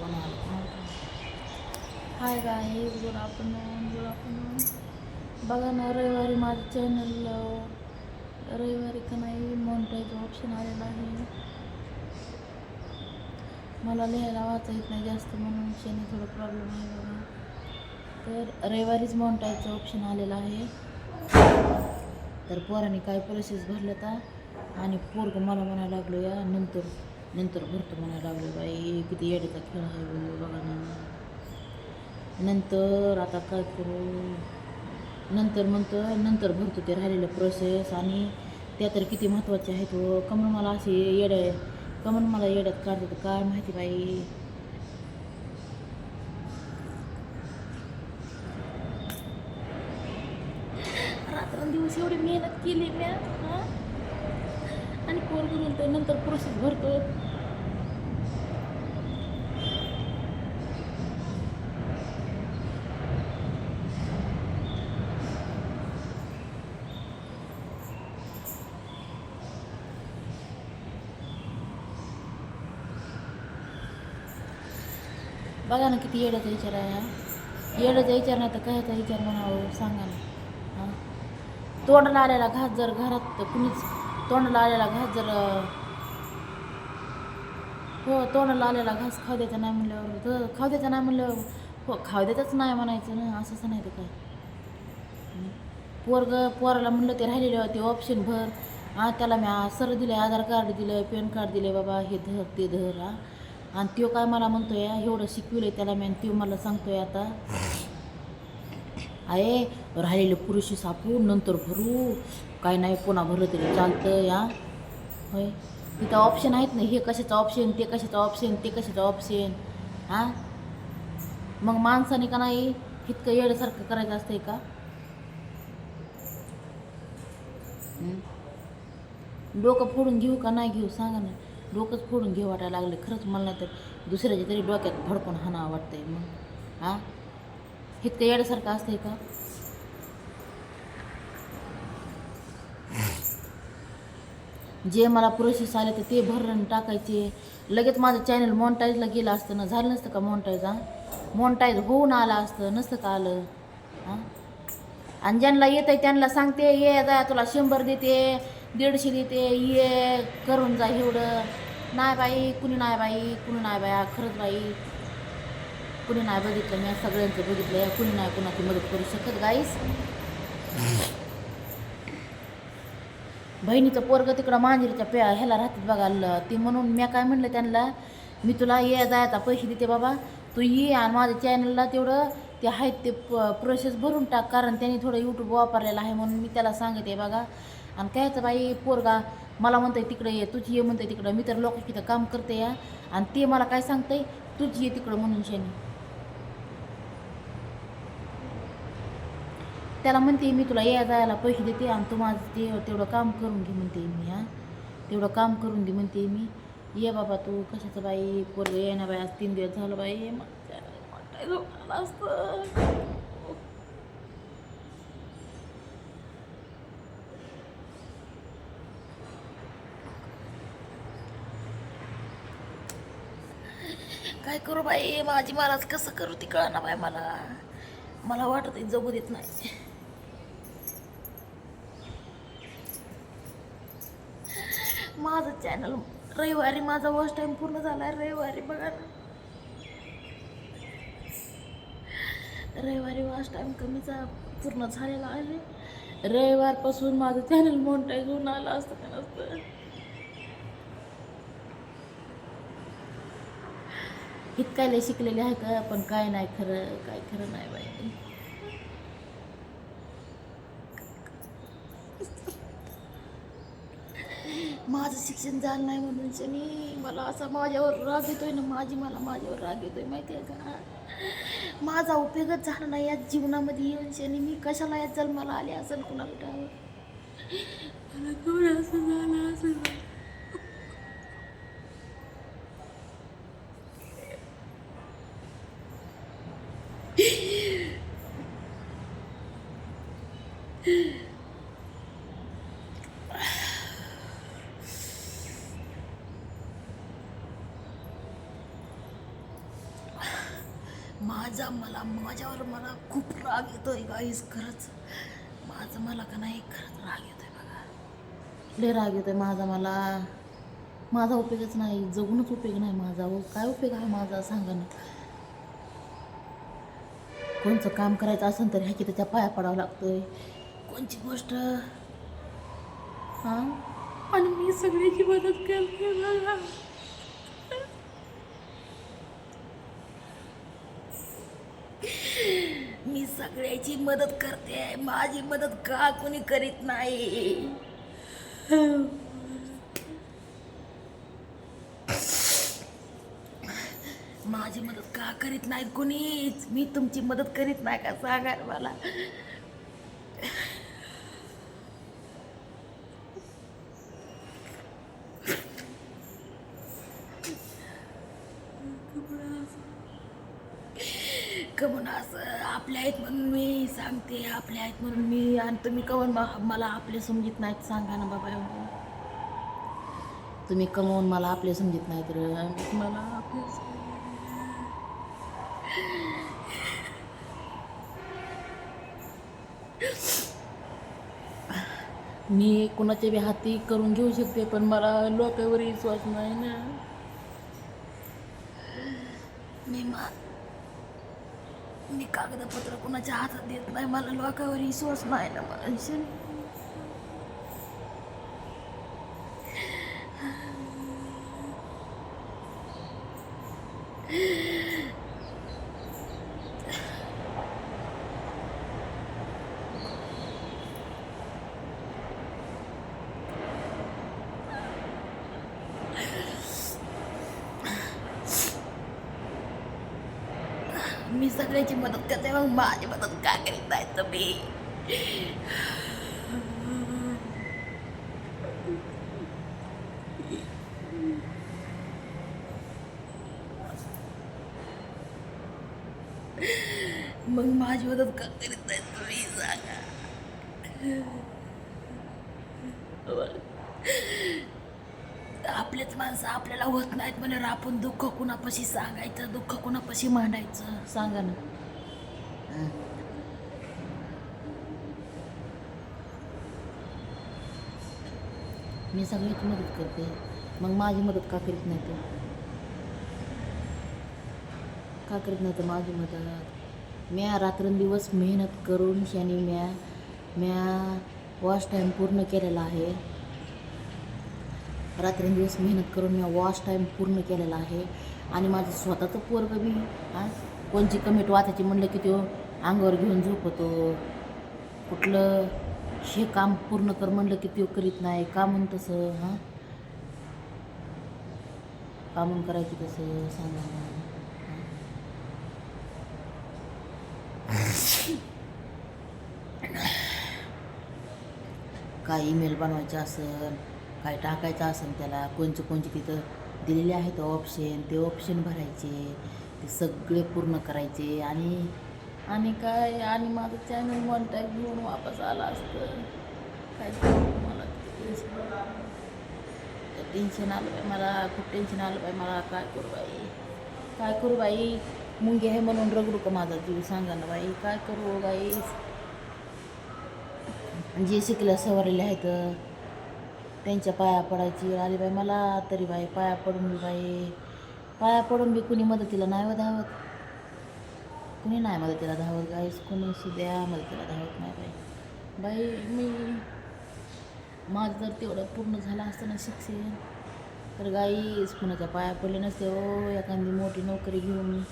कोण आलं hi guy good afternoon good afternoon बघा ना रविवारी माझं चॅनल रविवारी का नाही मॉनिटाईज ऑप्शन आलेलं आहे. मला लिहायला वाचा येत नाही जास्त म्हणून शनी थोडं प्रॉब्लेम आहे बघा. तर रविवारीच मोनटायचं ऑप्शन आलेलं आहे. तर पोराने काय प्रोसेस भरलं तर आणि पोरग मला म्हणायला लागलो या नंतर नंतर भरतो म्हणायला लागलो बाई किती येड्याचा खेळ आहे बोललो बघा ना नंतर आता काय करू नंतर म्हणतो नंतर भरतो ते राहिलेलं प्रोसेस आणि त्या तर किती महत्त्वाचे आहेत हो कमन मला असे येड्या कमन मला येड्यात काढतात काय माहिती बाई रात्रंदिवस एवढी मेहनत केली म्या हां आणि पोरग नंतर प्रोसेस भरतो बघा ना किती येड्याचा विचार आहे हा. येड्याचा विचार नाही तर कशाचा विचार म्हणावं सांगा ना. हां. तोंडाला आलेला घास जर घरात कुणीच तोंडाला आलेला घास जर हो तोंडाला आलेला घास खाऊ द्यायचा नाही म्हणल्यावर तर खाऊ द्यायचा नाही म्हणल्यावर हो खाऊ द्यायचाच नाही म्हणायचं ना असंच नाही तर काय? पोरग पोराला म्हणलं ते राहिलेले होते ऑप्शन भर. हां त्याला मी सर दिले आधार कार्ड दिलं पॅन कार्ड दिले बाबा हे धर ते धर आणि त्यो काय मला म्हणतोय एवढं शिकविलं त्याला मी आणि त्यो मला सांगतोय आता. आहे. राहिलेले पुरुषी सापू नंतर भरू. काय नाही पुन्हा भरलं तरी चालतं या. होय. तिथं ऑप्शन आहेत ना हे कशाचं ऑप्शन ते कशाचं ऑप्शन ते कशाचं ऑप्शन हां? मग माणसाने का नाही इतकं येड्यासारखं करायचं असतंय का? डोकं फोडून घेऊ का नाही घेऊ सांगा ना. डोकंच फोडून घेऊ वाटायला लागले खरंच मला नाही तर दुसऱ्याच्या तरी डोक्यात भडकून हाना वाटतंय मग. हां? हे येण्यासारखं असतंय का? जे मला प्रोसेस आले तर ते भरून टाकायचे. लगेच माझं चॅनल मॉनिटाईजला गेलं असतं ना झालं नसतं का मॉनिटाईज हां? मॉनिटाईज होऊन आलं असतं नसतं का आलं? हां? आणि ज्यांना येत आहे त्यांना सांगते ये जा तुला शंभर देते दीडशे देते ये करून जा एवढं. नाही बाई कुणी नाही बाई कुणी नाही बाया खरंच बाई. कुणी नाही बघितलं मी सगळ्यांचं बघितलं कुणी नाही कुणाची मदत करू शकत गाईस बहिणीचं पोरग तिकडं मांजरीच्या पे ह्याला राहतात बघा ते म्हणून मी काय म्हणलं त्यांना मी तुला ये जायचा पैसे देते बाबा तू ये आणि माझ्या चॅनलला तेवढं ते आहेत ते प्रोसेस भरून टाक कारण त्यांनी थोडं यूट्यूब वापरलेलं आहे म्हणून मी त्याला सांगते बघा. आणि कायचं बाई पोरगा मला म्हणतंय तिकडे ये तुझी ये म्हणतंय तिकडं. मी तर लोक तिथं काम करते या. आणि ते मला काय सांगतंय तुझी ये तिकडं म्हणून शेणी त्याला म्हणते मी तुला या जायला पैसे देते आणि तू माझं ते तेवढं काम करून घे म्हणते मी हां. तेवढं काम करून घे म्हणते मी. ये बाबा तू कशाचं बाई? पोरग ये ना बाई आज तीन दिवस झालं बाई. असतं. काय करू बाई? माझी मलाच कसं करू ती कळना बाई मला. मला वाटत आहे जगू देत नाही. माझं चॅनल रविवारी माझा वॉच टाईम पूर्ण झाला आहे रविवारी बघा ना. रविवारी वॉच टाईम कमीचा पूर्ण झालेला आहे. रविवारपासून माझं चॅनल मोनटाईज होऊन आलं असतं का नसतं? इतकायला शिकलेले आहे का? पण काय नाही खरं काय खरं नाही बाई. माझं शिक्षण झालं नाही म्हणून शनी मला असा माझ्यावर राग येतोय ना माझी मला माझ्यावर राग येतोय माहिती आहे का? माझा उपयोगच झाला नाही या जीवनामध्ये येऊन शनी. मी कशाला या जन्माला आले असेल कुणाला मला कोण असं झालं असं झालं माझा मला माझ्यावर मला खूप राग येतो आहे गाईस खरंच. माझं मला का नाही खरंच राग येतो आहे बघा. लय राग येतो आहे माझा मला. माझा उपयोगच नाही जगूनच उपयोग नाही माझा. हो काय उपयोग आहे माझा सांगा ना. कोणचं काम करायचं असेल तर ह्याची त्याच्या पाया पडावं लागतोय. कोणची गोष्ट? हां? आणि मी सगळ्याची मदत करते बघा मी सगळ्याची मदत करते. माझी मदत का कोणी करीत नाही? माझी मदत का करीत नाही कोणीच? मी तुमची मदत करीत नाही का? सांगा मला. कमून असं आपल्या आहेत म्हणून मी सांगते आपल्या आहेत म्हणून मी आणि तुम्ही कमून मला आपले समजित नाहीत सांगा ना बाबा. तुम्ही कमवून मला आपले समजित नाही तर मला आपले मी कुणाच्या बी हाती करून घेऊ शकते पण मला लोकांवर विश्वास नाही ना. मी मा मी कागदपत्र कुणाच्या हातात देत नाही मला लोकांवर विश्वास नाही ना मला मी सगळ्याची मदत करते मग माझी मदत का करीत नाही तुम्ही मग माझी मदत का करीत नाही तुम्ही सांगा आपलेच माणसं आपल्याला होत नाहीत म्हणजे आपण दुःख कुणापाशी सांगायचं? दुःख कुणापाशी मांडायचं? सांगा ना. मी सगळ्याची मदत करते. मग माझी मदत का करीत नाही तू? का करीत नाही तर माझी मदत? म्या रात्रंदिवस मेहनत करून शाने म्या म्या वॉश टाईम पूर्ण केलेला आहे. रात्रंदिवस मेहनत करून मी वॉश टाईम पूर्ण केलेला आहे. आणि माझं स्वतःचं पोरग बी हां? कोणची कमेंट वाचायची म्हणलं की तो अंगावर घेऊन झोपतो. कुठलं हे काम पूर्ण कर म्हणलं की तो करीत नाही. का म्हणून तसं हां? का म्हणून करायची तसं सांगा? काय ईमेल बनवायचं असेल? काय टाकायचं असेल त्याला कोणचे कोणचे तिथं दिलेले आहेत ऑप्शन ते ऑप्शन भरायचे ते सगळे पूर्ण करायचे आणि आणि काय आणि माझं चॅनल वन टाईम घेऊन वापस आला असतं. काय करू मला टेन्शन आलं बाई मला खूप टेन्शन आलं बाई मला. काय करू बाई? काय करू बाई? मुंगी आहे म्हणून रगडू का माझा जीव? सांगा ना बाई काय करू हो बाई? जे शिकल्या सवारलेले आहेत. त्यांच्या पाया पडायची. आली बाई मला तरी बाई पाया पडून बी बाई. पाया पडून बी कुणी मदतीला नाही व धावत. कुणी नाही मदतीला धावत गाईस कुणी सुद्या मदतीला धावत नाही बाई. बाई मी माझं जर तेवढं पूर्ण झालं असतं ना शिक्षण तर गाईस कुणाच्या पाया पडले नसते ओ एखादी मोठी नोकरी घेऊन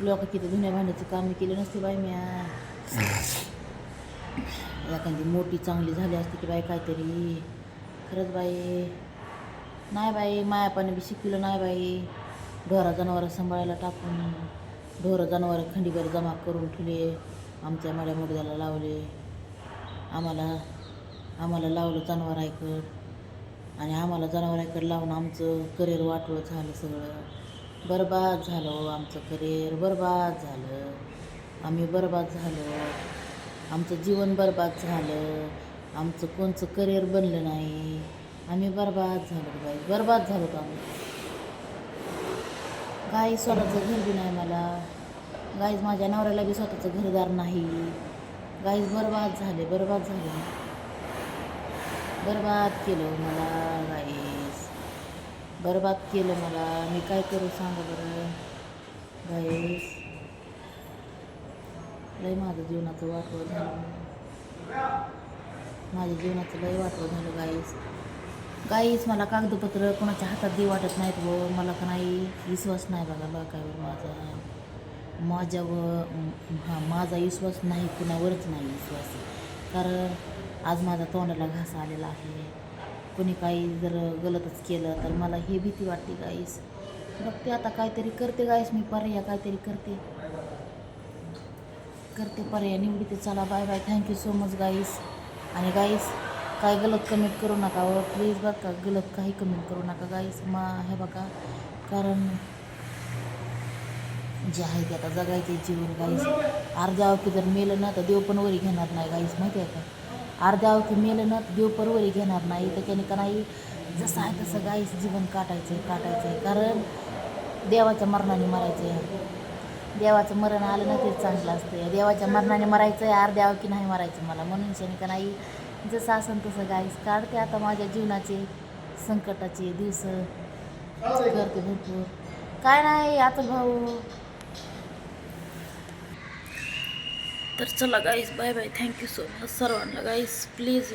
लोक किती धुण्या भांड्याची कामे केली नसते बाई म्या. एखादी मोठी चांगली झाली असते की बाई काहीतरी. खरंच बाई. नाही बाई मायापाने बी शिकविलं नाही बाई. ढोरा जनावरं सांभाळायला टाकून ढोरं जनावरं खंडीभर जमा करून ठेवले आमच्या मड्या मुडद्याला लावले. आम्हाला आम्हाला लावलं जनावर ऐकत. आणि आम्हाला जनावरायकड लावून आमचं करिअर वाटवं झालं सगळं. बरबाद झालं हो आमचं करिअर बरबाद झालं. आम्ही बरबाद झालो. आमचं जीवन बरबाद झालं. आमचं कोणचं करिअर बनलं नाही. आम्ही बरबाद झालो बाई बरबाद झालो आम्ही. गाई स्वतःचं घर बी नाही मला. गाईज माझ्या नवऱ्याला बी स्वतःचं घरदार नाही. गाईज बरबाद झाले बरबाद झाले. बरबाद केलं मला गाईज. बरबाद केलं मला. मी काय करू सांगा बरं? गाईज लय माझं जीवनाचं वाटवं झालं. माझ्या जीवनाचं लय वाटवं झालं गाईस गाईस मला कागदपत्र कोणाच्या हातात दे वाटत नाहीत व मला का नाही विश्वास नाही बघा बाकावर माझा. माझ्यावर हां माझा विश्वास नाही कुणावरच नाही विश्वास. कारण आज माझा तोंडाला घास आलेला आहे. कोणी काही जर गलतच केलं तर मला हे भीती वाटते गाईस बघते आता काहीतरी करते गाईस मी पर्याय काहीतरी करते. करते पर्याय. निवडीते चला. Bye bye thank you so much guys आणि गाईस काय गलत कमेंट करू नका व प्लीज बघा गलत काही कमेंट करू नका गाईस मा हे बघा. कारण जे आहे ते आता जगायचे जीवन गाईस अर्ध्या अवकी जर मेलं ना तर देव पण वरी घेणार नाही गाईस माहिती आहे का? अर्ध्या अवकी मेलं ना तर देव पण वरी घेणार नाही. त्याच्याने का नाही जसं आहे तसं गाईस जीवन काटायचं आहे काटायचं आहे कारण देवाच्या मरणाने मरायचं आहे देवाचं मरण आलं ना तेच चांगलं असतं. देवाच्या मरणाने मरायचं आहे अर्ध्या की नाही मरायचं मला? म्हणून शनी का नाही जसं असन तसं गाईस काढते आता माझ्या जीवनाचे संकटाचे दिवस. करते भरपूर. काय नाही आता भाऊ. तर चला guys bye bye thank you so much सर्वांना. गाईस प्लीज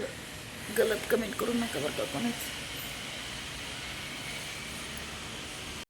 गलत कमेंट करू नका बरं का कोणीच